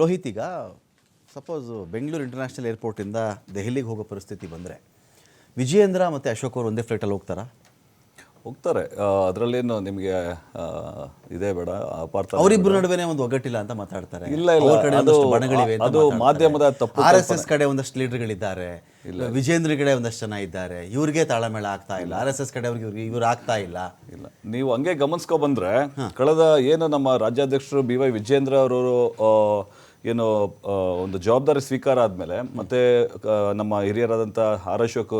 ಲೋಹಿತ್ ಈಗ suppose Bengaluru international ಏರ್ಪೋರ್ಟಿಂದ ದೆಹಲಿಗೆ ಹೋಗೋ ಪರಿಸ್ಥಿತಿ ಬಂದರೆ ವಿಜಯೇಂದ್ರ ಮತ್ತು ಅಶೋಕ್ ಅವರು ಒಂದೇ ಫ್ಲೈಟಲ್ಲಿ ಹೋಗ್ತಾರಾ? ಹೋಗ್ತಾರೆ. ಅದರಲ್ಲೇನು ನಿಮಗೆ ಇದೇ ಬೇಡ ಅಪಾರ್ಥ ಅವರಿಬ್ಬರ ನಡುವೆನೇ ಒಂದು ಒಗ್ಗಟ್ಟಿಲ್ಲ ಅಂತ ಮಾತಾಡ್ತಾರೆ. ಇಲ್ಲ, ಇಲ್ಲ. ಅದು ಮಾಧ್ಯಮದ ತಪ್ಪು ಆರ್ ಎಸ್ ಎಸ್ ಕಡೆ ಒಂದಷ್ಟು ಲೀಡರ್ಗಳಿದ್ದಾರೆ ವಿಜೇಂದ್ರ ಕಡೆ ಒಂದಷ್ಟು ಜನ ಇದ್ದಾರೆ. ಇವ್ರಿಗೆ ತಾಳಮೇಳ ಆಗ್ತಾ ಇಲ್ಲ. ಆರ್ ಎಸ್ ಎಸ್ ಕಡೆ ಅವ್ರಿಗೆ ಇವ್ರಿಗೆ ಇವ್ರು ಆಗ್ತಾ ಇಲ್ಲ. ಇಲ್ಲ. ನೀವು ಹಂಗೆ ಗಮನಿಸ್ಕೊ ಬಂದ್ರೆ ಕಳೆದ ಏನು ನಮ್ಮ ರಾಜ್ಯಾಧ್ಯಕ್ಷರು ಬಿ ವೈ ವಿಜೇಂದ್ರ ಅವರು ಏನು ಒಂದು ಜವಾಬ್ದಾರಿ ಸ್ವೀಕಾರ ಆದಮೇಲೆ ಮತ್ತೆ ನಮ್ಮ ಹಿರಿಯರಾದಂಥ ಆರ್ ಅಶೋಕ್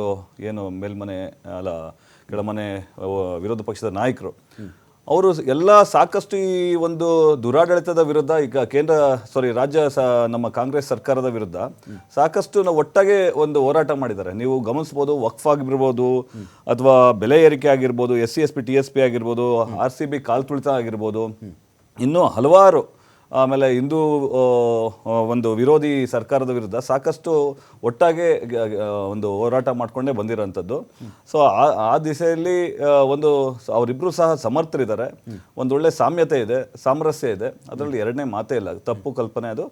ಏನು ಮೇಲ್ಮನೆ ಅಲ್ಲ ಕೆಳಮನೆ ವಿರೋಧ ಪಕ್ಷದ ನಾಯಕರು ಅವರು ಎಲ್ಲ ಸಾಕಷ್ಟು ಈ ಒಂದು ದುರಾಡಳಿತದ ವಿರುದ್ಧ, ಈಗ ಕೇಂದ್ರ ಸಾರಿ ರಾಜ್ಯ ಸ, ನಮ್ಮ ಕಾಂಗ್ರೆಸ್ ಸರ್ಕಾರದ ವಿರುದ್ಧ ಸಾಕಷ್ಟು ನಾವು ಒಟ್ಟಾಗೆ ಒಂದು ಹೋರಾಟ ಮಾಡಿದ್ದಾರೆ. ನೀವು ಗಮನಿಸ್ಬೋದು ವಕ್ಫ್ ಆಗಿರ್ಬೋದು ಅಥವಾ ಬೆಲೆ ಏರಿಕೆ ಆಗಿರ್ಬೋದು, S C, S P, T S P ಆಗಿರ್ಬೋದು, ಆರ್ ಸಿ ಬಿ ಕಾಲ್ ತುಳಿತ ಆಗಿರ್ಬೋದು, ಇನ್ನೂ ಹಲವಾರು ಆಮೇಲೆ ಹಿಂದೂ ಒಂದು ವಿರೋಧಿ ಸರ್ಕಾರದ ವಿರುದ್ಧ ಸಾಕಷ್ಟು ಒಟ್ಟಾಗೆ ಒಂದು ಹೋರಾಟ ಮಾಡಿಕೊಂಡೇ ಬಂದಿರೋಂಥದ್ದು. ಸೊ ಆ ದಿಸೆಯಲ್ಲಿ ಒಂದು ಅವರಿಬ್ಬರು ಸಹ ಸಮರ್ಥರಿದ್ದಾರೆ. ಒಂದೊಳ್ಳೆ ಸಾಮ್ಯತೆ ಇದೆ, ಸಾಮರಸ್ಯ ಇದೆ. ಅದರಲ್ಲಿ ಎರಡನೇ ಮಾತೇ ಇಲ್ಲ. ತಪ್ಪು ಕಲ್ಪನೆ ಅದು.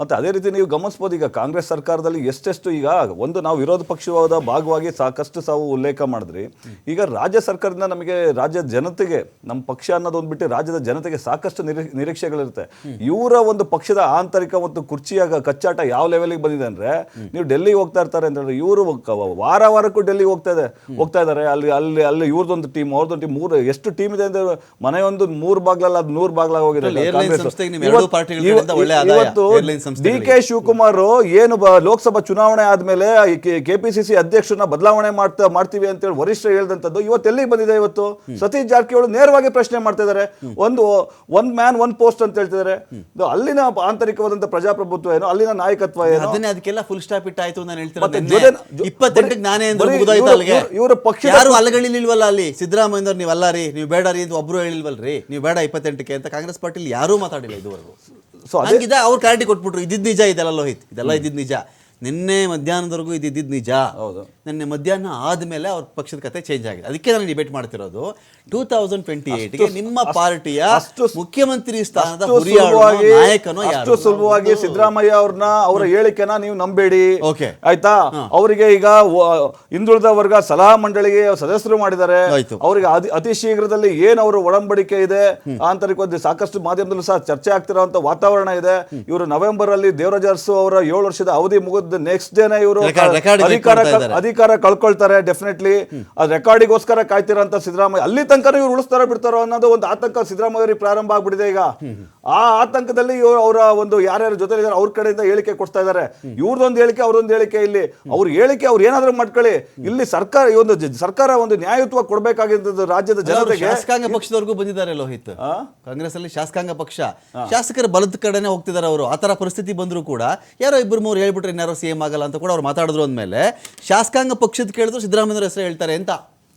ಮತ್ತೆ ಅದೇ ರೀತಿ ನೀವು ಗಮನಿಸ್ಬೋದು, ಈಗ ಕಾಂಗ್ರೆಸ್ ಸರ್ಕಾರದಲ್ಲಿ ಎಷ್ಟೆಷ್ಟು ಈಗ ಒಂದು ನಾವು ವಿರೋಧ ಪಕ್ಷವಾದ ಭಾಗವಾಗಿ ಸಾಕಷ್ಟು ಸಾವು ಉಲ್ಲೇಖ ಮಾಡಿದ್ರಿ. ಈಗ ರಾಜ್ಯ ಸರ್ಕಾರದಿಂದ ನಮಗೆ ರಾಜ್ಯದ ಜನತೆಗೆ, ನಮ್ಮ ಪಕ್ಷ ಅನ್ನೋದೊಂದು ಬಿಟ್ಟು ರಾಜ್ಯದ ಜನತೆಗೆ ಸಾಕಷ್ಟು ನಿರೀ- ನಿರೀಕ್ಷೆಗಳಿರುತ್ತೆ. ಇವರ ಒಂದು ಪಕ್ಷದ ಆಂತರಿಕ ಮತ್ತು ಕುರ್ಚಿಯ ಕಚ್ಚಾಟ ಯಾವ ಲೆವೆಲ್ಗೆ ಬಂದಿದೆ ಅಂದ್ರೆ ನೀವು ಡೆಲ್ಲಿಗೆ ಹೋಗ್ತಾ ಇರ್ತಾರೆ ಅಂತಂದ್ರೆ ಇವರು ವಾರ ವಾರಕ್ಕೂ ಡೆಲ್ಲಿಗೆ ಹೋಗ್ತಾ ಇದೆ ಹೋಗ್ತಾ ಇದ್ದಾರೆ. ಅಲ್ಲಿ ಅಲ್ಲಿ ಅಲ್ಲಿ ಇವ್ರದೊಂದು ಟೀಮ್ ಅವ್ರದ್ದೊಂದು ಟೀಮ್ ಮೂರು ಎಷ್ಟು ಟೀಮ್ ಇದೆ ಅಂದ್ರೆ ಮನೆಯೊಂದು ಮೂರು ಬಾಗ್ಲಲ್ಲ ಅದು ನೂರು ಬಾಗ್ಲಾಗ ಹೋಗಿದೆ ಇವತ್ತು- ಡಿ ಕೆ ಶಿವಕುಮಾರ್ ಏನು ಲೋಕಸಭಾ ಚುನಾವಣೆ ಆದ್ಮೇಲೆ ಕೆಪಿಸಿಸಿ ಅಧ್ಯಕ್ಷರನ್ನ ಬದಲಾವಣೆ ಮಾಡ್ತಾ ಮಾಡ್ತೀವಿ ಅಂತೇಳಿ ವರಿಷ್ಠ ಹೇಳಿದಂಥದ್ದು ಇವತ್ತು ಎಲ್ಲಿಗೆ ಬಂದಿದೆ ಇವತ್ತು? ಸತೀಶ್ ಜಾರಕಿಹೊಳಿ ನೇರವಾಗಿ ಪ್ರಶ್ನೆ ಮಾಡ್ತಾ ಇದ್ದಾರೆ. ಒಂದು ಒನ್ ಮ್ಯಾನ್ ಒನ್ ಪೋಸ್ಟ್ ಅಂತ ಹೇಳ್ತಿದ್ದಾರೆ ಅಲ್ಲಿನ ಆಂತರಿಕವಾದಂಥ ಪ್ರಜಾಪ್ರಭುತ್ವ ಏನು? ಅಲ್ಲಿನ ನಾಯಕತ್ವ ಏನು? ಅದನ್ನೇ ಅದಕ್ಕೆಲ್ಲ ಫುಲ್ ಸ್ಟಾಪ್ ಇಟ್ಟಾಯ್ತು ನಾನು ಹೇಳ್ತೀನಿ ಇಪ್ಪತ್ತೆಂಟಕ್ಕೆ ನಾನೇ ಇವ್ರು- ಪಕ್ಷದ- ಯಾರು ಅಲಗಳಿಲ್ವಲ್ಲ ಅಲ್ಲಿ? ಸಿದ್ದರಾಮಯ್ಯ ನೀವು ಅಲ್ಲ ರೀ ನೀವು ಬೇಡ ರೀ ಅಂತ ಒಬ್ರು ಹೇಳಿಲ್ವಲ್ರಿ? ನೀವು ಬೇಡ ಇಪ್ಪತ್ತೆಂಟಕ್ಕೆ ಅಂತ ಕಾಂಗ್ರೆಸ್ ಪಾರ್ಟಿಲಿ ಯಾರೂ ಮಾತಾಡಿಲ್ಲ ಇದುವರೆಗೂ. ಸೊ ಅವ್ರು ಕ್ಲಾರಿಟಿ ಕೊಟ್ಬಿಟ್ರು. ಇದ್ದಿದ್ದು ನಿಜ ಇದೆಲ್ಲ ಲೋಹಿತ್. ಇದೆಲ್ಲ ಇದ್ದಿದ್ದು ನಿಜ. ನಿನ್ನೆ ಮಧ್ಯಾಹ್ನದವರೆಗೂ ಇದ್ದಿದ್ದು ನಿಜ. ಹೌದು. ನಿನ್ನೆ ಮಧ್ಯಾಹ್ನ ಆದಮೇಲೆ ಅವ್ರ ಪಕ್ಷದ ಕತೆ ಚೇಂಜ್ ಆಗಿದೆ. ಅದಕ್ಕೆ ನಾನು ಡಿಬೇಟ್ ಮಾಡ್ತಿರೋದು. ಟೂ ತೌಸಂಡ್ ಟ್ವೆಂಟಿ ಏಟ್ಗೆ ನಿಮ್ಮ ಪಾರ್ಟಿಯ ಮುಖ್ಯಮಂತ್ರಿ ಸ್ಥಾನದ ನಾಯಕನೋ ಅಷ್ಟು ಸುಲಭವಾಗಿ ಸಿದ್ದರಾಮಯ್ಯ ಅವ್ರನ್ನ ಅವರ ಹೇಳಿಕೆನ ನೀವು ನಂಬೇಡಿ. ಓಕೆ. ಆಯ್ತಾ? ಅವರಿಗೆ ಈಗ ಹಿಂದುಳಿದ ವರ್ಗ ಸಲಹಾ ಮಂಡಳಿಗೆ ಸದಸ್ಯರು ಮಾಡಿದ್ದಾರೆ. ಅವರಿಗೆ ಅತಿ- ಅತಿ ಶೀಘ್ರದಲ್ಲಿ ಏನು ಅವರ ಒಡಂಬಡಿಕೆ ಇದೆ ಆಂತರಿಕ ಸಾಕಷ್ಟು ಮಾಧ್ಯಮದಲ್ಲೂ ಸಹ ಚರ್ಚೆ ಆಗ್ತಿರೋ ವಾತಾವರಣ ಇದೆ. ಇವರು ನವೆಂಬರ್ ಅಲ್ಲಿ ದೇವರಾಜ ಅರಸು ಅವರ ಏಳು ವರ್ಷದ ಅವಧಿ ಮುಗಿದ ನೆಕ್ಸ್ಟ್ ಡೇನೆ ಇವರು ಅಧಿಕಾರ. ಅಧಿಕಾರ ಕಳ್ಕೊಳ್ತಾರೆ ಡೆಫಿನೆಟ್ಲಿ ಅದು ರೆಕಾರ್ಡಿಗೋಸ್ಕರ ಕಾಯ್ತಿರೋಂಥ ಸಿದ್ದರಾಮಯ್ಯ ಅಲ್ಲಿ ತನಕ ಇವ್ರು ಉಳಿಸ್ತಾರೋ ಬಿಡ್ತಾರೋ ಅನ್ನೋದು ಒಂದು ಆತಂಕ ಸಿದ್ದರಾಮಯ್ಯ ಪ್ರಾರಂಭ ಆಗ್ಬಿಟ್ಟಿದೆ ಈಗ. ಆ ಆತಂಕದಲ್ಲಿ ಇವರು ಅವರ ಒಂದು ಯಾರ್ಯಾರ ಜೊತೆ ಇದ್ದಾರೆ ಅವ್ರ ಕಡೆಯಿಂದ ಹೇಳಿಕೆ ಕೊಡ್ತಾ ಇದ್ದಾರೆ. ಇವ್ರದೊಂದು ಹೇಳಿಕೆ ಅವ್ರದೊಂದು ಹೇಳಿಕೆ ಇಲ್ಲಿ. ಅವ್ರ ಹೇಳಿಕೆ ಅವ್ರು ಏನಾದ್ರೂ ಮಾಡ್ಕೊಳ್ಳಿ. ಇಲ್ಲಿ ಸರ್ಕಾರ ಈ ಒಂದು ಸರ್ಕಾರ ಒಂದು ನ್ಯಾಯತ್ವ ಕೊಡಬೇಕಾಗಿದ್ದು ರಾಜ್ಯದ ಜನತೆಗೆ. ಶಾಸಕಾಂಗ ಪಕ್ಷದವರೆಗೂ ಬಂದಿದ್ದಾರೆ ಲೋಹಿತ್. ಕಾಂಗ್ರೆಸ್ ಅಲ್ಲಿ ಶಾಸಕಾಂಗ ಪಕ್ಷ. ಶಾಸಕರ ಬಲದ ಕಡೆನೆ ಹೋಗ್ತಿದ್ದಾರೆ ಅವರು. ಆತರ ಪರಿಸ್ಥಿತಿ ಬಂದರೂ ಕೂಡ ಯಾರೋ ಇಬ್ಬರು ಮೂರು ಹೇಳ್ಬಿಟ್ರೆ ಇನ್ಯಾರೋ ಸಿ ಎಂ ಆಗಲ್ಲ ಅಂತ ಕೂಡ ಅವ್ರು ಮಾತಾಡಿದ್ರು ಅಂದಮೇಲೆ ಶಾಸಕಾಂಗ ಪಕ್ಷದ ಕೇಳಿದ್ರು ಸಿದ್ದರಾಮಯ್ಯವ್ರ ಹೆಸರು ಹೇಳ್ತಾರೆ ಅಂತ.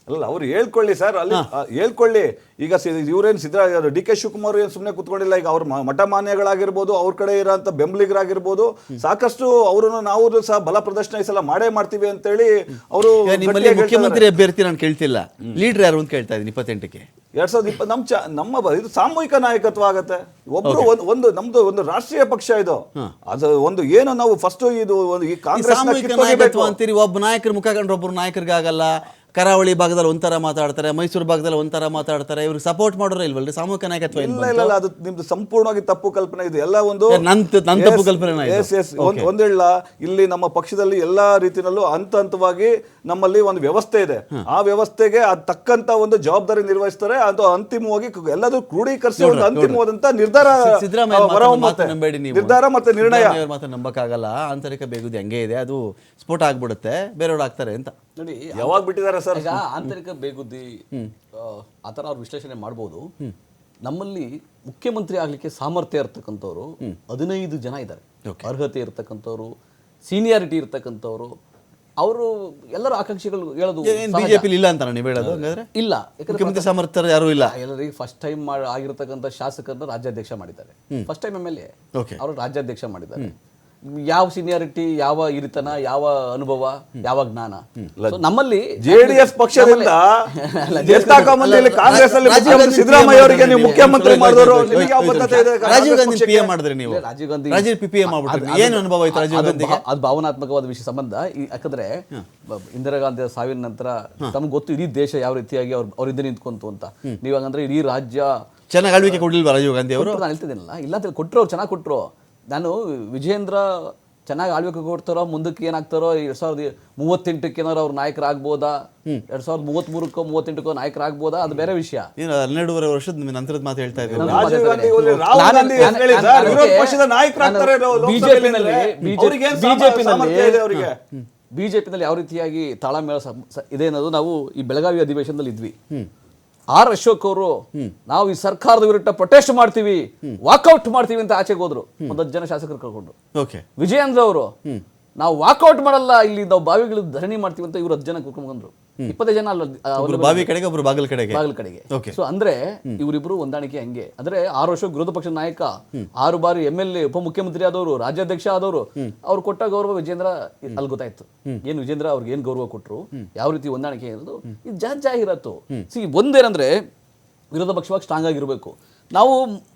ಅಲ್ಲ ಅವ್ರು ಹೇಳ್ಕೊಳ್ಳಿ ಸರ್ ಅಲ್ಲಿ ಹೇಳ್ಕೊಳ್ಳಿ. ಈಗ ಇವ್ರೇನು ಸಿದ್ದರಾಮಯ್ಯ ಡಿ ಕೆ ಶಿವಕುಮಾರ್ ಏನು ಸುಮ್ಮನೆ ಕುತ್ಕೊಂಡಿಲ್ಲ ಈಗ ಅವ್ರ ಮಠ ಮಾನ್ಯಗಳಾಗಿರ್ಬೋದು ಅವ್ರ ಕಡೆ ಇರೋಂಥ ಬೆಂಬಲಿಗರಾಗಿರ್ಬೋದು ಸಾಕಷ್ಟು ಅವರನ್ನು ನಾವು ಸಹ ಬಲ ಪ್ರದರ್ಶನ ಈ ಸಲ ಮಾಡೇ ಮಾಡ್ತೀವಿ ಅಂತೇಳಿ ಅವರು ಮುಖ್ಯಮಂತ್ರಿ ಅಭ್ಯರ್ಥಿ ನಾನು ಕೇಳ್ತಿಲ್ಲ. ಲೀಡರ್ ಯಾರು ಅಂತ ಕೇಳ್ತಾ ಇದ್ದೀನಿ ಇಪ್ಪತ್ತೆಂಟಕ್ಕೆ. ಎರಡ್ ಸಾವಿರದ ಇಪ್ಪ ನಮ್ಮ ಚ ನಮ್ಮ ಇದು ಸಾಮೂಹಿಕ ನಾಯಕತ್ವ ಆಗತ್ತೆ. ಒಬ್ರು ಒಂದು ಒಂದು ನಮ್ದು ಒಂದು ರಾಷ್ಟ್ರೀಯ ಪಕ್ಷ ಇದು. ಅದು ಒಂದು ಏನು ನಾವು ಫಸ್ಟ್ ಇದು ಒಂದು ಈ ಕಾಂಗ್ರೆಸ್ ಅಂತೀರಿ ಒಬ್ಬ ನಾಯಕರ ಮುಖ ಕಂಡ್ರೆ ಒಬ್ಬರು ನಾಯಕರಿಗಾಗಲ್ಲ. ಕರಾವಳಿ ಭಾಗದಲ್ಲಿ ಒಂಥರ ಮಾತಾಡ್ತಾರೆ ಮೈಸೂರು ಭಾಗದಲ್ಲಿ ಒಂಥರ ಮಾತಾಡ್ತಾರೆ ಇವ್ರಿಗೆ ಸಪೋರ್ಟ್ ಮಾಡೋರು ಇಲ್ವಲ್ರಿ? ಸಾಮೂಹಿಕ ನಾಯಕತ್ವ ಇಲ್ಲ ಇಲ್ಲ ಇಲ್ಲ ಅದು ನಿಮ್ದು ಸಂಪೂರ್ಣವಾಗಿ ತಪ್ಪು ಕಲ್ಪನೆ ಇದು. ಎಲ್ಲ ಒಂದು ತಪ್ಪು ಕಲ್ಪನೆ ಇದು? ಎಸ್ ಎಸ್ ಒಂದ್ ಒಂದೇಳ ಇಲ್ಲಿ ನಮ್ಮ ಪಕ್ಷದಲ್ಲಿ ಎಲ್ಲಾ ರೀತಿಯಲ್ಲೂ ಹಂತ ಹಂತವಾಗಿ ನಮ್ಮಲ್ಲಿ ಒಂದು ವ್ಯವಸ್ಥೆ ಇದೆ. ಆ ವ್ಯವಸ್ಥೆಗೆ ಅದ್ ತಕ್ಕಂತ ಒಂದು ಜವಾಬ್ದಾರಿ ನಿರ್ವಹಿಸ್ತಾರೆ. ಅದು ಅಂತಿಮವಾಗಿ ಎಲ್ಲದು ಕ್ರೋಢೀಕರಿಸಿ ಒಂದು ಅಂತಿಮವಾದಂತ ನಿರ್ಧಾರ ನಿರ್ಧಾರ ಮತ್ತೆ ನಿರ್ಣಯ. ಮಾತ್ರ ನಂಬಕ್ಕಾಗಲ್ಲ. ಆಂತರಿಕ ಬೇಗುದು ಹೆಂಗೆ ಇದೆ. ಅದು ಸ್ಫೋಟ ಆಗ್ಬಿಡುತ್ತೆ. ಬೇರೆಯವ್ರು ಆಗ್ತಾರೆ ಅಂತ. ನೋಡಿ ಯಾವಾಗ ಬಿಟ್ಟಿದ್ದಾರೆ ಸರ್. ಈಗ ಆಂತರಿಕ ಬೇಗುದ್ದಿ ಆ, ಥರ ಅವ್ರು ವಿಶ್ಲೇಷಣೆ ಮಾಡ್ಬೋದು. ನಮ್ಮಲ್ಲಿ ಮುಖ್ಯಮಂತ್ರಿ ಆಗ್ಲಿಕ್ಕೆ ಸಾಮರ್ಥ್ಯ ಇರ್ತಕ್ಕಂಥವ್ರು ಹದಿನೈದು ಜನ ಇದ್ದಾರೆ. ಅರ್ಹತೆ ಇರ್ತಕ್ಕಂಥವ್ರು ಸೀನಿಯಾರಿಟಿ ಇರ್ತಕ್ಕಂಥವ್ರು ಅವರು ಎಲ್ಲರ ಆಕಾಂಕ್ಷಿಗಳು ಹೇಳೋದು ಬಿಜೆಪಿ ಇಲ್ಲ ಅಂತ ನೀವು ಹೇಳೋದು ಹಂಗಾದ್ರೆ? ಇಲ್ಲ. ಯಾಕಂದ್ರೆ ಮುಖ್ಯಮಂತ್ರಿ ಸಾಮರ್ಥ್ಯ ಯಾರು ಇಲ್ಲ. ಎಲ್ಲರಿಗೆ ಫಸ್ಟ್ ಟೈಮ್ ಆಗಿರ್ತಕ್ಕಂಥ ಶಾಸಕರನ್ನ ರಾಜ್ಯಾಧ್ಯಕ್ಷ ಮಾಡಿದ್ದಾರೆ. First time M L A. ಅವರು ರಾಜ್ಯಾಧ್ಯಕ್ಷ ಮಾಡಿದ್ದಾರೆ. ಯಾವ ಸೀನಿಯಾರಿಟಿ ಯಾವ ಇರಿತನ ಯಾವ ಅನುಭವ ಯಾವ ಜ್ಞಾನ? ನಮ್ಮಲ್ಲಿ ಜೆಡಿಎಸ್ ಪಕ್ಷದಿಂದ ಕಾಂಗ್ರೆಸ್ ಅಲ್ಲಿ ಸಿದ್ದರಾಮಯ್ಯ ಅವರಿಗೆ ನೀವು ಮುಖ್ಯಮಂತ್ರಿ ಮಾಡಿದ್ರು. ರಾಜೀವ್ ಗಾಂಧಿ ಪಕ್ಷಕ್ಕೆ? ಪಿ ಎಂ ಮಾಡಿದ್ರಿ ನೀವು. Rajiv Gandhi Rajiv P P M ಮಾಡ್ಬಿಟ್ರಿ ಏನು ಅನುಭವ ಆಯ್ತು ರಾಜೀವ್ ಗಾಂಧಿ ಅದು ಭಾವನಾತ್ಮಕವಾದ ವಿಷಯ. ಸಂಬಂಧ ಯಾಕಂದ್ರೆ ಇಂದಿರಾ ಗಾಂಧಿ ಸಾವಿನ ನಂತರ ತಮ್ಗೆ ಗೊತ್ತು ಇಡೀ ದೇಶ ಯಾವ ರೀತಿಯಾಗಿ ಅವ್ರ ಅವ್ರ ಹಿಂದೆ ನಿಂತ್ಕೊಂತು ಅಂತ. ನೀವು ಹಂಗಂದ್ರೆ ಇಡೀ ರಾಜ್ಯ ಚೆನ್ನಾಗಿ ಆಳ್ವಿಕೆ ಕೊಡ್ಲಿಲ್ವಾ ರಾಜೀವ್ ಗಾಂಧಿ ಅವರು? ನಾನು ಹೇಳ್ತಿದ್ದೀನಲ್ಲ. ಇಲ್ಲ ಕೊಟ್ಟರು ಅವ್ರು ಚೆನ್ನಾಗಿ ಕೊಟ್ಟರು ನಾನು ವಿಜೇಂದ್ರ ಚೆನ್ನಾಗಿ ಆಳ್ವಿಕೆ ಕೊಡ್ತಾರೋ ಮುಂದಕ್ಕೆ ಏನಾಗ್ತಾರೋ ಎರಡ್ ಸಾವಿರದ ಮೂವತ್ತೆಂಟಕ್ಕೆ ಏನಾರು ಅವ್ರ ನಾಯಕರಾಗ್ಬೋದಾ? ಎರಡ್ ಸಾವಿರದ ಮೂವತ್ಮೂರಕ್ಕೋ ಮೂವತ್ತೆಂಟಕ್ಕೋ ನಾಯಕರಾಗ್ಬೋದಾ? ಅದು ಬೇರೆ ವಿಷಯ. ಏನು ಹನ್ನೆರಡುವರೆ ವರ್ಷದ ನಂತರದ ಮಾತು ಹೇಳ್ತಾ ಇದ್ದೀವಿ. ನಾನು ರಾಜೀವ್ ಗಾಂಧಿ ಮಾತಾಡ್ತೇನೆ. ನಾನು- ಗಾಂಧಿ ನಾನು- ಹೇಳಿ ನಾನು- ಸರ್, ವಿರೋಧ ಪಕ್ಷದ ನಾಯಕರಾಗ್ತಾರೆ ನಾನು ಲೋಕಸಭೆಯಲ್ಲಿ ಬಿಜೆಪಿನಲ್ಲಿ ಯಾವ ರೀತಿಯಾಗಿ ತಾಳಮೇಳ ಇದೆ ಅನ್ನೋದು ನಾವು ಈ ಬೆಳಗಾವಿ ಅಧಿವೇಶನದಲ್ಲಿ ಇದ್ವಿ. ಆರ್ ಅಶೋಕ್ ಅವರು ನಾವು ಈ ಸರ್ಕಾರದ ವಿರುದ್ಧ ಪ್ರೊಟೆಸ್ಟ್ ಮಾಡ್ತೀವಿ ವಾಕೌಟ್ ಮಾಡ್ತೀವಿ ಅಂತ ಆಚೆಗೆ ಹೋದ್ರು. ಒಂದತ್ತು ಜನ ಶಾಸಕರು ಕರ್ಕೊಂಡು. ಓಕೆ ವಿಜಯೇಂದ್ರ ಅವರು ನಾವು ವಾಕೌಟ್ ಮಾಡಲ್ಲ ಇಲ್ಲಿ ನಾವು ಬಾವಿಗಳು ಧರಣಿ ಮಾಡ್ತೀವಿ ಅಂತ ಇವ್ರು ಹತ್ತು ಜನ ಕರ್ಕೊಂಡು ಬಂದ್ರು ಇಪ್ಪತ್ತೈದು ಜನ ಅಲ್ಲ ಬಾವಿ ಕಡೆಗೆ ಒಬ್ರು ಬಾಗಿಲ ಕಡೆಗೆ. ಬಾಗಿಲ ಕಡೆಗೆ. ಸೊ ಅಂದ್ರೆ ಇವರಿಬ್ರು ಹೊಂದಾಣಿಕೆ ಹಂಗೆ? ಅಂದ್ರೆ ಆರು ವರ್ಷ ವಿರೋಧ ಪಕ್ಷದ ನಾಯಕ ಆರು ಬಾರಿ ಎಂ ಎಲ್ ಎ ಉಪಮುಖ್ಯಮಂತ್ರಿ ಆದವರು ರಾಜ್ಯಾಧ್ಯಕ್ಷ ಆದವರು ಅವ್ರು ಕೊಟ್ಟ ಗೌರವ ವಿಜೇಂದ್ರ ಅಲ್ಲಿ ಗೊತ್ತಾಯ್ತು. ಏನ್ ವಿಜೇಂದ್ರ ಅವ್ರಿಗೆ ಏನ್ ಗೌರವ ಕೊಟ್ಟರು ಯಾವ ರೀತಿ ಹೊಂದಾಣಿಕೆ ಇರೋದು? ಇದು ಜಾಹೀರಾತು ಸಿ ಒಂದೇನಂದ್ರೆ ವಿರೋಧ ಪಕ್ಷವಾಗಿ ಸ್ಟ್ರಾಂಗ್ ಆಗಿರ್ಬೇಕು. ನಾವು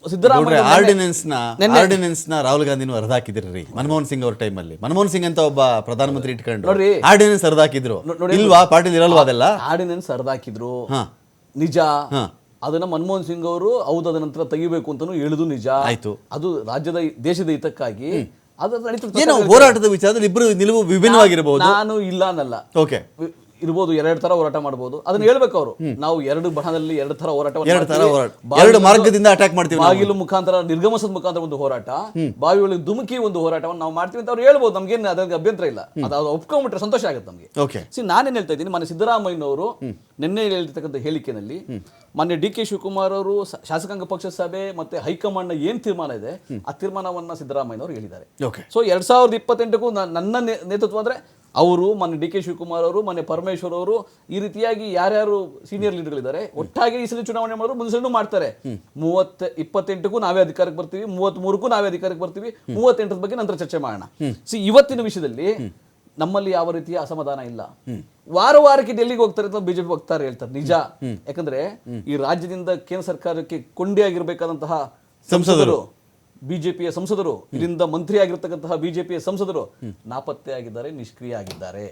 ಸಿದ್ದರಾಮಯ್ಯ ಆರ್ಡಿನೆನ್ಸ್ನ ರಾಹುಲ್ ಆರ್ಡಿನೆನ್ಸ್ನ ರಾಹುಲ್ ರೀ ಹರಿದಾಕಿದ್ರಿ ಮನಮೋಹನ್ ಸಿಂಗ್ ಅವ್ರ ಟೈಮಲ್ಲಿ ಮನಮೋಹನ್ ಸಿಂಗ್ ಅಂತ ಒಬ್ಬ ಪ್ರಧಾನಮಂತ್ರಿ ಇಟ್ಕೊಂಡು. ಆರ್ಡಿನೆನ್ಸ್ ಹರಿದಾಕಿದ್ರು ಇಲ್ವಾ? ಪಾಟೀಲ್ ಇರಲ್ವಾ ಅದೆಲ್ಲ? ಆರ್ಡಿನೆನ್ಸ್ ಹರಿದಾಕಿದ್ರು ಹಾ. ನಿಜ. ಹಾ. ಅದನ್ನ ಮನಮೋಹನ್ ಸಿಂಗ್ ಅವರು ಹೌದು ಅದ ನಂತರ ತೆಗಿಬೇಕು ಅಂತಾನು ಹೇಳುದು ನಿಜ. ಆಯ್ತು. ಅದು ರಾಜ್ಯದ ದೇಶದ ಹಿತಕ್ಕಾಗಿ ಅದು ಹೋರಾಟದ ವಿಚಾರದಲ್ಲಿ ಇಬ್ಬರು ನಿಲುವು ವಿಭಿನ್ನವಾಗಿರಬಹುದು ನಾನು ಇಲ್ಲ ಅನ್ನಲ್ಲ. ಓಕೆ. ಇರ್ಬೋದು ಎರಡು ತರ ಹೋರಾಟ ಮಾಡಬಹುದು ಅದನ್ನ ಹೇಳ್ಬೇಕು ಅವರು. ನಾವು ಎರಡು ಬಣದಲ್ಲಿ ಎರಡು ತರ ಹೋರಾಟ. ಎರಡು ಮಾರ್ಗದಿಂದ ಅಟ್ಯಾಕ್ ಮಾಡ್ತೀವಿ. ಬಾಗಿಲು ಮುಖಾಂತರ ನಿರ್ಗಮಸದ ಮುಖಾಂತರ ಒಂದು ಹೋರಾಟ. ಬಾವಿ ಒಳಗೆ ಧುಮುಕಿ ಒಂದು ಹೋರಾಟವನ್ನು ನಾವು ಮಾಡ್ತೀವಿ ಅಂತ ಅವ್ರು ಹೇಳ್ಬೋದು. ನಮ್ಗೇನು ಅದಕ್ಕೆ ಅಭ್ಯಂತರ ಇಲ್ಲ. ಅದು ಒಪ್ಕೊಂಡ್ಬಿಟ್ರೆ ಸಂತೋಷ ಆಗುತ್ತೆ ನಮಗೆ. ಸಿ ನಾನೇನ್ ಹೇಳ್ತಾ ಇದ್ದೀನಿ ಮನೆ ಸಿದ್ದರಾಮಯ್ಯನವರು ನಿನ್ನೆ ಹೇಳಿರ್ತಕ್ಕಂಥ ಹೇಳಿಕೆನಲ್ಲಿ ಮೊನ್ನೆ ಡಿ ಕೆ ಶಿವಕುಮಾರ್ ಅವರು ಶಾಸಕಾಂಗ ಪಕ್ಷ ಸಭೆ ಮತ್ತೆ ಹೈಕಮಾಂಡ್ನ ಏನ್ ತೀರ್ಮಾನ ಇದೆ ಆ ತೀರ್ಮಾನವನ್ನ ಸಿದ್ದರಾಮಯ್ಯನವರು ಹೇಳಿದ್ದಾರೆ. ಓಕೆ ಸೊ ಎರಡ್ ಸಾವಿರದ ಇಪ್ಪತ್ತೆಂಟಕ್ಕೂ ನನ್ನ ನೇತೃತ್ವ ಅಂದ್ರೆ ಅವರು, ಮೊನ್ನೆ ಡಿ ಕೆ ಶಿವಕುಮಾರ್ ಅವರು, ಮೊನ್ನೆ ಪರಮೇಶ್ವರ್ ಅವರು ಈ ರೀತಿಯಾಗಿ ಯಾರ್ಯಾರು ಸೀನಿಯರ್ ಲೀಡರ್ಗಳಿದ್ದಾರೆ ಒಟ್ಟಾಗಿ ಈ ಸಲ ಚುನಾವಣೆ ಮಾಡಿದ್ರು ಮುಂದೆ ಮಾಡ್ತಾರೆ. ಮೂವತ್ತ ಇಪ್ಪತ್ತೆಂಟಕ್ಕೂ ನಾವೇ ಅಧಿಕಾರಕ್ಕೆ ಬರ್ತೀವಿ ಮೂವತ್ತ್ ಮೂರಕ್ಕೂ ನಾವೇ ಅಧಿಕಾರಕ್ಕೆ ಬರ್ತೀವಿ, ಮೂವತ್ತೆಂಟರ ಬಗ್ಗೆ ನಂತರ ಚರ್ಚೆ ಮಾಡೋಣ. ಸಿ, ಇವತ್ತಿನ ವಿಷಯದಲ್ಲಿ ನಮ್ಮಲ್ಲಿ ಯಾವ ರೀತಿಯ ಅಸಮಾಧಾನ ಇಲ್ಲ. ವಾರ ವಾರಕ್ಕೆ ಡೆಲ್ಲಿಗೆ ಹೋಗ್ತಾರೆ ಅಂತ ಬಿಜೆಪಿ ಹೋಗ್ತಾರೆ ಹೇಳ್ತಾರೆ, ನಿಜ. ಯಾಕಂದ್ರೆ ಈ ರಾಜ್ಯದಿಂದ ಕೇಂದ್ರ ಸರ್ಕಾರಕ್ಕೆ ಕೊಂಡಿಯಾಗಿರ್ಬೇಕಾದಂತಹ ಸಂಸದರು. ಬಿಜೆಪಿಯ ಸಂಸದರು ಇಲ್ಲಿಂದ ಮಂತ್ರಿ ಆಗಿರ್ತಕ್ಕಂತಹ ಬಿಜೆಪಿಯ ಸಂಸದರು ನಾಪತ್ತೆ ಆಗಿದ್ದಾರೆ ನಿಷ್ಕ್ರಿಯ ಆಗಿದ್ದಾರೆ.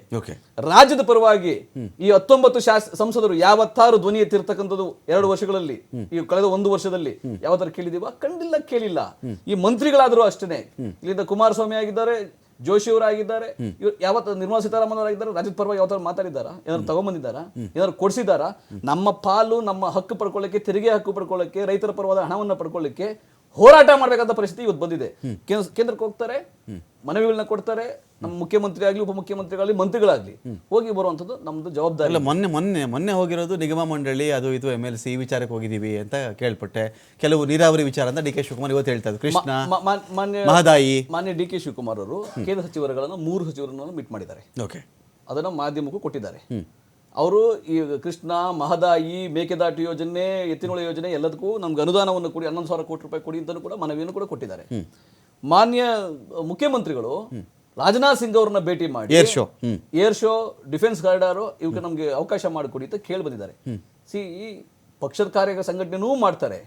ರಾಜ್ಯದ ಪರವಾಗಿ ಈ ಹತ್ತೊಂಬತ್ತು ಶಾಸ ಸಂಸದರು ಯಾವತ್ತಾರು ಧ್ವನಿ ಎತ್ತಿರ್ತಕ್ಕಂಥದ್ದು ಎರಡು ವರ್ಷಗಳಲ್ಲಿ ಈ ಕಳೆದ ಒಂದು ವರ್ಷದಲ್ಲಿ ಯಾವತ್ತಾರು ಕೇಳಿದೀವ ಕಂಡಿಲ್ಲ ಕೇಳಿಲ್ಲ. ಈ ಮಂತ್ರಿಗಳಾದರೂ ಅಷ್ಟೇ ಇಲ್ಲಿಂದ ಕುಮಾರಸ್ವಾಮಿ ಆಗಿದ್ದಾರೆ ಜೋಶಿ ಅವರಾಗಿದ್ದಾರೆ ಯಾವತ್ತ ನಿರ್ಮಲಾ ಸೀತಾರಾಮನ್ ಅವರಾಗಿದ್ದಾರೆ ರಾಜ್ಯದ ಪರವಾಗಿ ಯಾವತ್ತಾರು ಮಾತಾಡಿದಾರ ಏನಾದ್ರು ತಗೊಂಬಂದಿದ್ದಾರಾ? ಏನಾದ್ರು ಕೊಡಿಸಿದಾರಾ ನಮ್ಮ ಪಾಲು ನಮ್ಮ ಹಕ್ಕು ಪಡ್ಕೊಳ್ಳಕ್ಕೆ ತೆರಿಗೆ ಹಕ್ಕು ಪಡ್ಕೊಳ್ಳಕ್ಕೆ ರೈತರ ಪರವಾದ ಹಣವನ್ನು ಪಡ್ಕೊಳ್ಳಿಕ್ಕೆ ಹೋರಾಟ ಮಾಡಬೇಕಂತ ಪರಿಸ್ಥಿತಿ ಇವತ್ತು ಬಂದಿದೆ. ಕೇಂದ್ರ ಕೇಂದ್ರಕ್ಕೆ ಹೋಗ್ತಾರೆ ಮನವಿಗಳನ್ನ ಕೊಡ್ತಾರೆ ನಮ್ಮ ಮುಖ್ಯಮಂತ್ರಿ ಆಗಲಿ ಉಪಮುಖ್ಯಮಂತ್ರಿಗಳಾಗಲಿ ಮಂತ್ರಿಗಳಾಗಲಿ ಹೋಗಿ ಬರುವಂಥದ್ದು ನಮ್ದು ಜವಾಬ್ದಾರಿ. ಇಲ್ಲ ಮೊನ್ನೆ ಮೊನ್ನೆ ಮೊನ್ನೆ ಹೋಗಿರೋದು ನಿಗಮ ಮಂಡಳಿ ಅದು ಇದು ಎಂ ಎಲ್ ಸಿ ಈ ವಿಚಾರಕ್ಕೆ ಹೋಗಿದ್ದೀವಿ ಅಂತ ಕೇಳ್ಪಟ್ಟೆ. ಕೆಲವು ನೀರಾವರಿ ವಿಚಾರ ಅಂತ ಡಿ ಕೆ ಶಿವಕುಮಾರ್ ಇವತ್ತು ಹೇಳ್ತಾ ಇದ್ರು. ಕೃಷ್ಣ ಮಾನ್ಯ ಮಹದಾಯಿ. ಮಾನ್ಯ ಡಿ ಕೆ ಶಿವಕುಮಾರ್ ಅವರು ಕೇಂದ್ರ ಸಚಿವರುಗಳನ್ನು ಮೂರು ಸಚಿವರನ್ನು ಮೀಟ್ ಮಾಡಿದ್ದಾರೆ. ಓಕೆ. ಅದನ್ನು ಮಾಧ್ಯಮಕ್ಕೂ ಕೊಟ್ಟಿದ್ದಾರೆ. ಅವರು ಈ ಕೃಷ್ಣ ಮಹದಾಯಿ ಮೇಕೆದಾಟು ಯೋಜನೆ ಎತ್ತಿನೊಳ ಯೋಜನೆ ಎಲ್ಲದಕ್ಕೂ ನಮ್ಗೆ ಅನುದಾನವನ್ನು ಕೊಡಿ ಹನ್ನೊಂದು ಸಾವಿರ ಕೋಟಿ ರೂಪಾಯಿ ಕೊಡಿ ಅಂತಲೂ ಕೂಡ ಮನವಿಯನ್ನು ಕೂಡ ಕೊಟ್ಟಿದ್ದಾರೆ. ಮಾನ್ಯ ಮುಖ್ಯಮಂತ್ರಿಗಳು ರಾಜನಾಥ್ ಸಿಂಗ್ ಅವ್ರನ್ನ ಭೇಟಿ ಮಾಡಿ air show. Air show defence corridor ಇವಕ್ಕೆ ನಮಗೆ ಅವಕಾಶ ಮಾಡಿಕೊಡಿ ಅಂತ ಕೇಳಿ ಬಂದಿದ್ದಾರೆ ಸಿ ಪಕ್ಷದ ಕಾರ್ಯ ಸಂಘಟನೆನೂ ಮಾಡ್ತಾರೆ.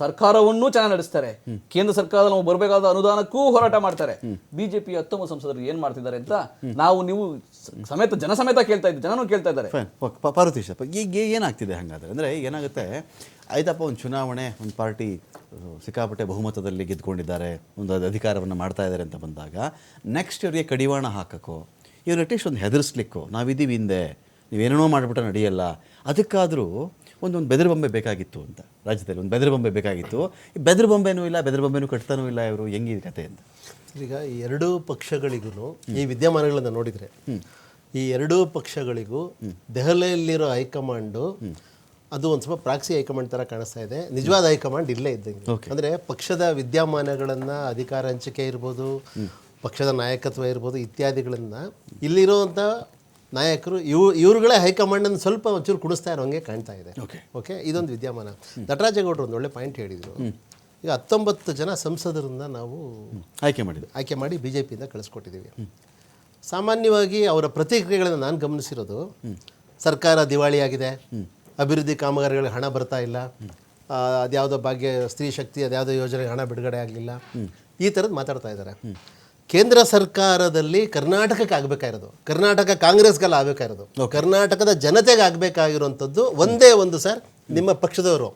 ಸರ್ಕಾರವನ್ನು ಚೆನ್ನಾಗಿ ನಡೆಸ್ತಾರೆ. ಕೇಂದ್ರ ಸರ್ಕಾರದ ನಾವು ಬರಬೇಕಾದ ಅನುದಾನಕ್ಕೂ ಹೋರಾಟ ಮಾಡ್ತಾರೆ. ಬಿಜೆಪಿ ಹತ್ತೊಂಬತ್ತು ಸಂಸದರು ಏನ್ ಮಾಡ್ತಿದ್ದಾರೆ ಅಂತ ನಾವು ನೀವು ಸಮೇತ ಜನ ಸಮೇತ ಕೇಳ್ತಾ ಇದ್ದೀವಿ ಜನನೂ ಕೇಳ್ತಾ ಇದ್ದಾರೆ. ಪಾರ್ವತೀಶ್ ಈಗ ಏನಾಗ್ತಿದೆ ಹಾಗಾದ್ರೆ? ಅಂದ್ರೆ ಏನಾಗುತ್ತೆ? ಆಯ್ತಪ್ಪ ಒಂದು ಚುನಾವಣೆ ಒಂದು ಪಾರ್ಟಿ ಸಿಕ್ಕಾಪಟ್ಟೆ ಬಹುಮತದಲ್ಲಿ ಗೆದ್ಕೊಂಡಿದ್ದಾರೆ ಒಂದು ಅದು ಅಧಿಕಾರವನ್ನು ಮಾಡ್ತಾ ಇದ್ದಾರೆ ಅಂತ ಬಂದಾಗ ನೆಕ್ಸ್ಟ್ ಇವರಿಗೆ ಕಡಿವಾಣ ಹಾಕಕ್ಕೋ ಇವ್ರು ಅಟ್ಲೀಸ್ಟ್ ಒಂದು ಹೆದರ್ಸ್ಲಿಕ್ಕೋ ನಾವಿದ್ದೀವಿ ಹಿಂದೆ ನೀವೇನೇನೋ ಮಾಡಿಬಿಟ್ರೆ ನಡೆಯಲ್ಲ ಅದಕ್ಕಾದರೂ ಒಂದೊಂದು ಬೆದರು ಬೊಂಬೆ ಬೇಕಾಗಿತ್ತು ಅಂತ ರಾಜ್ಯದಲ್ಲಿ ಒಂದು ಬೆದರು ಬೊಂಬೆ ಬೇಕಾಗಿತ್ತು. ಈ ಬೆದರು ಬೊಂಬೆನೂ ಇಲ್ಲ ಬೆದರು ಬೊಂಬೆನೂ ಕಟ್ತಾನೂ ಇಲ್ಲ ಇವರು ಹೆಂಗಿದೆ ಕತೆ ಅಂತ? ಈಗ ಈ ಎರಡೂ ಪಕ್ಷಗಳಿಗೂ ಈ ವಿದ್ಯಮಾನಗಳನ್ನು ನೋಡಿದರೆ ಈ ಎರಡೂ ಪಕ್ಷಗಳಿಗೂ ದೆಹಲಿಯಲ್ಲಿರೋ ಹೈಕಮಾಂಡು ಅದು ಒಂದು ಸ್ವಲ್ಪ ಪ್ರಾಕ್ಸಿ ಹೈಕಮಾಂಡ್ ಥರ ಕಾಣಿಸ್ತಾ ಇದೆ. ನಿಜವಾದ ಹೈಕಮಾಂಡ್ ಇಲ್ಲೇ ಇದ್ದಂಗೆ. ಅಂದರೆ ಪಕ್ಷದ ವಿದ್ಯಮಾನಗಳನ್ನು ಅಧಿಕಾರ ಹಂಚಿಕೆ ಇರ್ಬೋದು ಪಕ್ಷದ ನಾಯಕತ್ವ ಇರ್ಬೋದು ಇತ್ಯಾದಿಗಳನ್ನು ಇಲ್ಲಿರುವಂಥ ನಾಯಕರು ಇವ್ ಇವ್ರುಗಳೇ ಹೈಕಮಾಂಡನ್ನು ಸ್ವಲ್ಪ ಒಂಚೂರು ಕುಣಿಸ್ತಾ ಇರೋ ಹಂಗೆ ಕಾಣ್ತಾ ಇದೆ. ಓಕೆ ಓಕೆ ಇದೊಂದು ವಿದ್ಯಮಾನ. ನಟರಾಜೇಗೌಡರು ಒಂದು ಒಳ್ಳೆ ಪಾಯಿಂಟ್ ಹೇಳಿದರು. ಈಗ ಹತ್ತೊಂಬತ್ತು ಜನ ಸಂಸದರಿಂದ ನಾವು ಆಯ್ಕೆ ಮಾಡಿದ್ವಿ ಆಯ್ಕೆ ಮಾಡಿ ಬಿ ಜೆ ಪಿಯಿಂದ ಕಳಿಸ್ಕೊಟ್ಟಿದ್ದೀವಿ ಸಾಮಾನ್ಯವಾಗಿ ಅವರ ಪ್ರತಿಕ್ರಿಯೆಗಳನ್ನು ನಾನು ಗಮನಿಸಿರೋದು ಸರ್ಕಾರ ದಿವಾಳಿಯಾಗಿದೆ ಅಭಿವೃದ್ಧಿ ಕಾಮಗಾರಿಗಳಿಗೆ ಹಣ ಬರ್ತಾ ಇಲ್ಲ. ಅದ್ಯಾವುದೋ ಭಾಗ್ಯ ಸ್ತ್ರೀ ಶಕ್ತಿ ಅದ್ಯಾವುದೋ ಯೋಜನೆಗೆ ಹಣ ಬಿಡುಗಡೆ ಆಗಲಿಲ್ಲ. ಈ ಥರದ್ದು ಮಾತಾಡ್ತಾ ಇದ್ದಾರೆ. ಕೇಂದ್ರ ಸರ್ಕಾರದಲ್ಲಿ ಕರ್ನಾಟಕಕ್ಕೆ ಆಗಬೇಕಾಗಿರೋದು. ಕರ್ನಾಟಕ ಕಾಂಗ್ರೆಸ್ಗೆಲ್ಲ ಆಗಬೇಕಾಗಿರೋದು. ಕರ್ನಾಟಕದ ಜನತೆಗೆ ಆಗಬೇಕಾಗಿರುವಂಥದ್ದು ಒಂದೇ ಒಂದು ಸರ್ ನಿಮ್ಮ ಪಕ್ಷದವರು.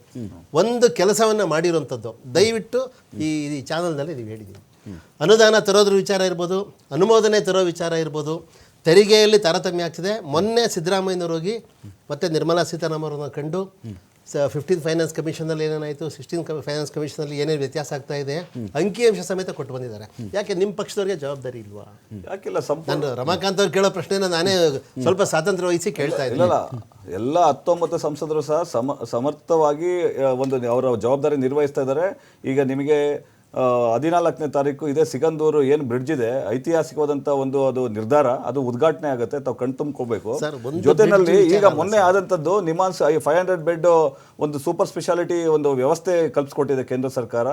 ಒಂದು ಕೆಲಸವನ್ನು ಮಾಡಿರುವಂಥದ್ದು. ದಯವಿಟ್ಟು ಈ ಈ ಚಾನಲ್ನಲ್ಲಿ ನೀವು ಹೇಳಿದ್ದೀವಿ ಅನುದಾನ ತರೋದ್ರ ವಿಚಾರ ಇರ್ಬೋದು ಅನುಮೋದನೆ ತರೋ ವಿಚಾರ ಇರ್ಬೋದು ತೆರಿಗೆಯಲ್ಲಿ ತಾರತಮ್ಯ ಆಗ್ತಿದೆ. ಮೊನ್ನೆ ಸಿದ್ದರಾಮಯ್ಯನವರು ಹೋಗಿ ಮತ್ತೆ ನಿರ್ಮಲಾ ಸೀತಾರಾಮನ್ ಅವರನ್ನ ಕಂಡು ಸ ಫಿಫ್ಟೀನ್ ಫೈನಾನ್ಸ್ ಕಮಿಷನಲ್ಲಿ ಏನೇನಾಯಿತು? ಸಿಕ್ಸ್ಟೀನ್ ಫೈನಾನ್ಸ್ ಕಮಿಷನಲ್ಲಿ ಏನೇನು ವ್ಯತ್ಯಾಸ ಆಗ್ತಾ ಇದೆ? ಅಂಕಿಅಂಶ ಸಮೇತ ಕೊಟ್ಟು ಬಂದಿದ್ದಾರೆ. ಯಾಕೆ ನಿಮ್ಮ ಪಕ್ಷದವ್ರಿಗೆ ಜವಾಬ್ದಾರಿ ಇಲ್ವಾ? ಯಾಕೆಲ್ಲ ಸಂಪೂರ್ಣ ನಾನು ರಮಾಕಾಂತ್ ಅವ್ರು ಕೇಳೋ ಪ್ರಶ್ನೆನ ನಾನೇ ಸ್ವಲ್ಪ ಸ್ವಾತಂತ್ರ್ಯ ವಹಿಸಿ ಕೇಳ್ತಾ ಇದ್ದೀನಿ. ಇಲ್ಲ ಎಲ್ಲ ಹತ್ತೊಂಬತ್ತು ಸಂಸದರು ಸಹ ಸಮ ಸಮರ್ಥವಾಗಿ ಒಂದು ಅವರ ಜವಾಬ್ದಾರಿ ನಿರ್ವಹಿಸ್ತಾ ಇದ್ದಾರೆ. ಈಗ ನಿಮಗೆ ಹದಿನಾಲ್ಕನೇ ತಾರೀಕು ಇದೇ. ಸಿಗಂದೂರು ಏನು ಬ್ರಿಡ್ಜ್ ಇದೆ. ಐತಿಹಾಸಿಕವಾದಂಥ ಒಂದು ಅದು ನಿರ್ಧಾರ. ಅದು ಉದ್ಘಾಟನೆ ಆಗುತ್ತೆ. ತಾವು ಕಣ್ ತುಂಬ್ಕೋಬೇಕು. ಸರ್, ಒಂದು ಜೊತೆನಲ್ಲಿ ಈಗ ಮೊನ್ನೆ ಆದಂಥದ್ದು ನಿಮಾನ್ಸ್ ಫೈವ್ ಹಂಡ್ರೆಡ್ ಬೆಡ್ ಒಂದು ಸೂಪರ್ ಸ್ಪೆಷಾಲಿಟಿ ಒಂದು ವ್ಯವಸ್ಥೆ ಕಲ್ಪಿಸ್ಕೊಟ್ಟಿದೆ ಕೇಂದ್ರ ಸರ್ಕಾರ.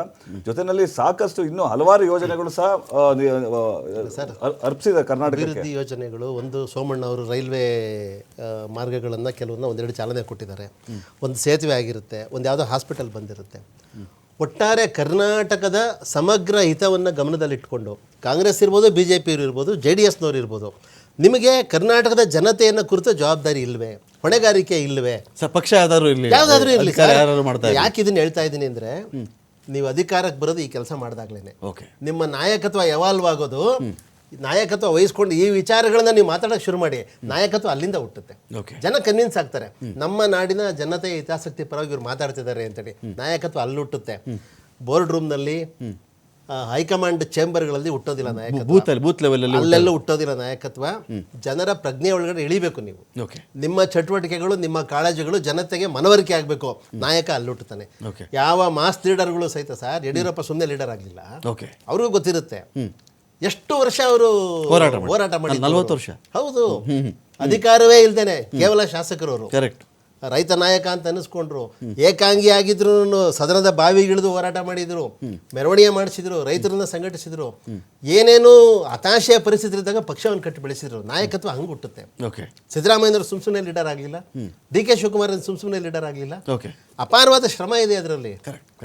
ಜೊತೆನಲ್ಲಿ ಸಾಕಷ್ಟು ಇನ್ನೂ ಹಲವಾರು ಯೋಜನೆಗಳು ಸಹ ಅರ್ಪಿಸಿದೆ ಕರ್ನಾಟಕ ಯೋಜನೆಗಳು ಒಂದು ಸೋಮಣ್ಣ ಅವರು ರೈಲ್ವೆ ಮಾರ್ಗಗಳನ್ನು ಕೆಲವೊಂದು ಒಂದೆರಡು ಚಾಲನೆ ಕೊಟ್ಟಿದ್ದಾರೆ. ಒಂದು ಸೇತುವೆ ಆಗಿರುತ್ತೆ. ಒಂದು ಯಾವುದೋ ಹಾಸ್ಪಿಟಲ್ ಬಂದಿರುತ್ತೆ. ಒಟ್ಟಾರೆ ಕರ್ನಾಟಕದ ಸಮಗ್ರ ಹಿತವನ್ನು ಗಮನದಲ್ಲಿಟ್ಕೊಂಡು ಕಾಂಗ್ರೆಸ್ ಇರ್ಬೋದು ಬಿ ಜೆ ಪಿಯವ್ರು ಇರ್ಬೋದು ಜೆ ಡಿ ಎಸ್ನವ್ರು ಇರ್ಬೋದು ನಿಮಗೆ ಕರ್ನಾಟಕದ ಜನತೆಯನ್ನು ಕುರಿತು ಜವಾಬ್ದಾರಿ ಇಲ್ವೇ? ಹೊಣೆಗಾರಿಕೆ ಇಲ್ವೇ? ಸರ್ ಪಕ್ಷ ಯಾವ್ದಾದ್ರು ಇರಲಿ. ಯಾವುದಾದ್ರೂ ಇರಲಿ. ಮಾಡ್ತಾರೆ ಯಾಕೆ ಇದನ್ನ ಹೇಳ್ತಾ ಇದ್ದೀನಿ ಅಂದರೆ ನೀವು ಅಧಿಕಾರಕ್ಕೆ ಬರೋದು ಈ ಕೆಲಸ ಮಾಡಿದಾಗ್ಲೇನೆ. ಓಕೆ. ನಿಮ್ಮ ನಾಯಕತ್ವ ಎವಾಲ್ವ್ ಆಗೋದು ನಾಯಕತ್ವ ವಹಿಸ್ಕೊಂಡು ಈ ವಿಚಾರಗಳನ್ನ ನೀವು ಮಾತಾಡೋಕೆ ಶುರು ಮಾಡಿ ನಾಯಕತ್ವ ಅಲ್ಲಿಂದ ಹುಟ್ಟುತ್ತೆ. ಜನ ಕನ್ವಿನ್ಸ್ ಆಗ್ತಾರೆ. ನಮ್ಮ ನಾಡಿನ ಜನತೆ ಹಿತಾಸಕ್ತಿ ಪರವಾಗಿ ಇವ್ರು ಮಾತಾಡ್ತಿದ್ದಾರೆ ಅಂತೇಳಿ ನಾಯಕತ್ವ ಅಲ್ಲಿ ಹುಟ್ಟುತ್ತೆ. ಬೋರ್ಡ್ ರೂಮ್ನಲ್ಲಿ ಹೈಕಮಾಂಡ್ ಚೇಂಬರ್ಗಳಲ್ಲಿ ಹುಟ್ಟೋದಿಲ್ಲ ನಾಯಕತ್ವ. ಅಲ್ಲೆಲ್ಲ ಹುಟ್ಟೋದಿಲ್ಲ. ನಾಯಕತ್ವ. ಜನರ ಪ್ರಜ್ಞೆ ಒಳಗಡೆ ಇಳಿಬೇಕು ನೀವು. ನಿಮ್ಮ ಚಟುವಟಿಕೆಗಳು ನಿಮ್ಮ ಕಾಳಜಿಗಳು ಜನತೆಗೆ ಮನವರಿಕೆ ಆಗಬೇಕು. ನಾಯಕ ಅಲ್ಲಿ ಹುಟ್ಟುತ್ತಾನೆ. ಯಾವ ಮಾಸ್ ಲೀಡರ್ಗಳು ಸಹಿತ ಸರ್ ಯಡಿಯೂರಪ್ಪ ಸುಮ್ಮನೆ ಲೀಡರ್ ಆಗಲಿಲ್ಲ. ಅವ್ರಿಗೂ ಗೊತ್ತಿರುತ್ತೆ. ಎಷ್ಟು ವರ್ಷ ಅವರು ಹೋರಾಟ ಮಾಡಿ- ಹೋರಾಟ ಮಾಡಿ ನಲ್ವತ್ತು ವರ್ಷ. ಹೌದು. ಅಧಿಕಾರವೇ ಇಲ್ದೇನೆ ಕೇವಲ ಶಾಸಕರವರು. ಕರೆಕ್ಟ್ ರೈತ ನಾಯಕ ಅಂತ ಅನಿಸ್ಕೊಂಡ್ರು ಏಕಾಂಗಿ ಆಗಿದ್ರು ಸದನದ ಬಾವಿಗಿಳಿದು ಹೋರಾಟ ಮಾಡಿದ್ರು. ಮೆರವಣಿಗೆ ಮಾಡಿಸಿದ್ರು ರೈತರನ್ನ ಸಂಘಟಿಸಿದ್ರು. ಏನೇನು ಹತಾಶೆಯ ಪರಿಸ್ಥಿತಿ ಇದ್ದಾಗ ಪಕ್ಷವನ್ನು ಕಟ್ಟಿ ಬೆಳೆಸಿದ್ರು. ನಾಯಕತ್ವ ಹಂಗೆ ಹುಟ್ಟುತ್ತೆ. ಓಕೆ ಸಿದ್ದರಾಮಯ್ಯನವರು ಸುಮ್ ಸುಮ್ಮನೆ ಲೀಡರ್ ಆಗಲಿಲ್ಲ. ಡಿ ಕೆ ಶಿವಕುಮಾರ್ ಸುಮ್ ಸುಮ್ಮನೆ ಲೀಡರ್ ಆಗಲಿಲ್ಲ. ಓಕೆ ಅಪಾರವಾದ ಶ್ರಮ ಇದೆ ಅದರಲ್ಲಿ.